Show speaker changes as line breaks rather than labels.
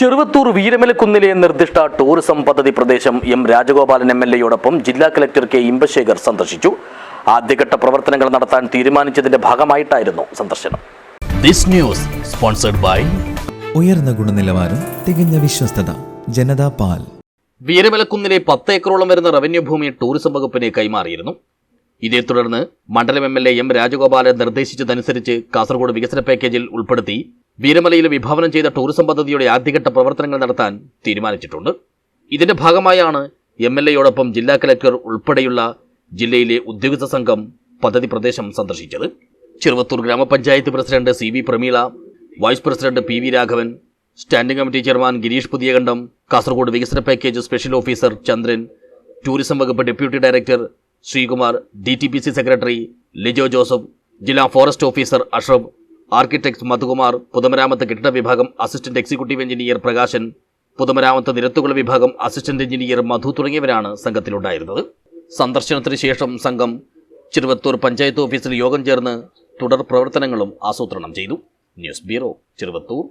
ചെറുവത്തൂർ വീരമലക്കുന്നിലെ നിർദ്ദിഷ്ട ടൂറിസം പദ്ധതി പ്രദേശം എം രാജഗോപാലൻ എം എൽ എയോടൊപ്പം ജില്ലാ കലക്ടർ കെ ഇമ്പശേഖർ സന്ദർശിച്ചു. ആദ്യഘട്ട പ്രവർത്തനങ്ങൾ നടത്താൻ തീരുമാനിച്ചതിന്റെ ഭാഗമായിട്ടായിരുന്നു സന്ദർശനം.
This news sponsored by
ഉയർന്ന ഗുണനിലവാരം തികഞ്ഞ വിശ്വസ്തത ജനതാ പാൽ.
വീരമലക്കുന്നിലെ പത്ത് ഏക്കറോളം വരുന്ന റവന്യൂ ഭൂമി ടൂറിസം വകുപ്പിന് കൈമാറിയിരുന്നു. ഇതേ തുടർന്ന് മണ്ഡലം M L A M Rajagopalan നിർദ്ദേശിച്ചതനുസരിച്ച് Kasaragod വികസന പാക്കേജിൽ ഉൾപ്പെടുത്തി വീരമലയിൽ വിഭാവനം ചെയ്ത ടൂറിസം പദ്ധതിയുടെ ആദ്യഘട്ട പ്രവർത്തനങ്ങൾ നടത്താൻ തീരുമാനിച്ചിട്ടുണ്ട്. ഇതിന്റെ ഭാഗമായാണ് എം എൽ എയോടൊപ്പം ജില്ലാ കലക്ടർ ഉൾപ്പെടെയുള്ള ജില്ലയിലെ ഉദ്യോഗസ്ഥ സംഘം പദ്ധതി പ്രദേശം സന്ദർശിച്ചത്. ചെറുവത്തൂർ ഗ്രാമപഞ്ചായത്ത് president C V Prameela vice president P V Raghavan standing committee chairman Girish Puthiyakandam Kasaragod വികസന package special officer Chandran tourism വകുപ്പ് deputy director Sreekumar D T P C secretary Lijo Joseph ജില്ലാ forest officer Ashraf architect Madhukumar പൊതുമരാമത്ത് കെട്ടിട വിഭാഗം assistant executive engineer Prakashan പൊതുമരാമത്ത് നിരത്തുകൾ വിഭാഗം assistant engineer മധു തുടങ്ങിയവരാണ് സംഘത്തിലുണ്ടായിരുന്നത്. സന്ദർശനത്തിന് ശേഷം സംഘം ചെറുവത്തൂർ പഞ്ചായത്ത് ഓഫീസിൽ യോഗം ചേർന്ന് തുടർ പ്രവർത്തനങ്ങളും ആസൂത്രണം ചെയ്തു. News bureau Cheruvathur.